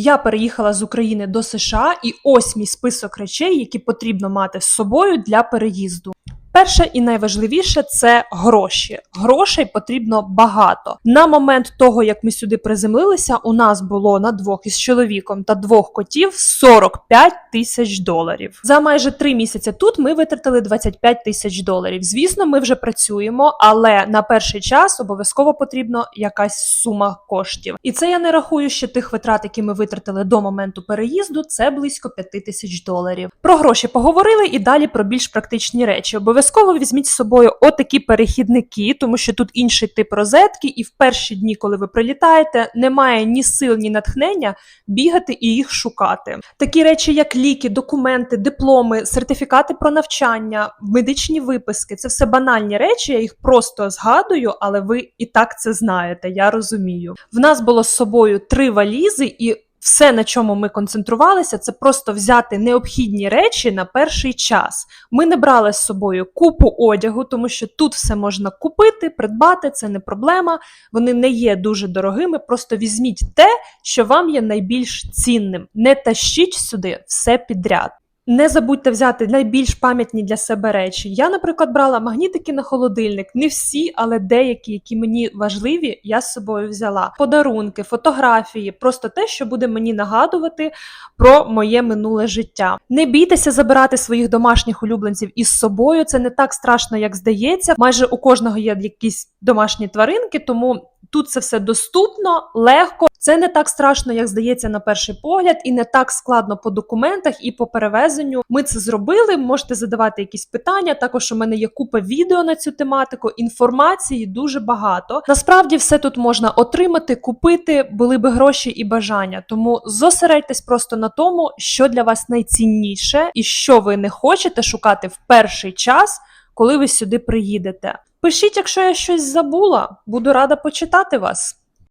Я переїхала з України до США, і ось мій список речей, які потрібно мати з собою для переїзду. Перше і найважливіше це гроші. Грошей потрібно багато. На момент того, як ми сюди приземлилися, у нас було на двох із чоловіком та двох котів 45 тисяч доларів. За майже три місяці тут ми витратили 25 тисяч доларів. Звісно, ми вже працюємо, але на перший час обов'язково потрібно якась сума коштів. І це я не рахую ще тих витрат, які ми витратили до моменту переїзду. Це близько 5 тисяч доларів. Про гроші поговорили і далі про більш практичні речі. Обов'язково візьміть з собою отакі перехідники, тому що тут інший тип розетки, і в перші дні, коли ви прилітаєте, немає ні сил, ні натхнення бігати і їх шукати. Такі речі, як ліки, документи, дипломи, сертифікати про навчання, медичні виписки це все банальні речі. Я їх просто згадую, але ви і так це знаєте. Я розумію. В нас було з собою три валізи і. Все, на чому ми концентрувалися, це просто взяти необхідні речі на перший час. Ми не брали з собою купу одягу, тому що тут все можна купити, придбати, це не проблема. Вони не є дуже дорогими. Просто візьміть те, що вам є найбільш цінним. Не тащіть сюди все підряд. Не забудьте взяти найбільш пам'ятні для себе речі. Я, наприклад, брала магнітики на холодильник. Не всі, але деякі, які мені важливі, я з собою взяла. Подарунки, фотографії, просто те, що буде мені нагадувати про моє минуле життя. Не бійтеся забирати своїх домашніх улюбленців із собою. Це не так страшно, як здається. Майже у кожного є якісь домашні тваринки, тому. Тут це все доступно, легко. Це не так страшно, як здається на перший погляд, і не так складно по документах і по перевезенню. Ми це зробили. Можете задавати якісь питання. Також у мене є купа відео на цю тематику. Інформації дуже багато. Насправді все тут можна отримати, купити, були би гроші і бажання. Тому зосередьтесь просто на тому, що для вас найцінніше, і що ви не хочете шукати в перший час, коли ви сюди приїдете. Пишіть, якщо я щось забула, буду рада почитати вас.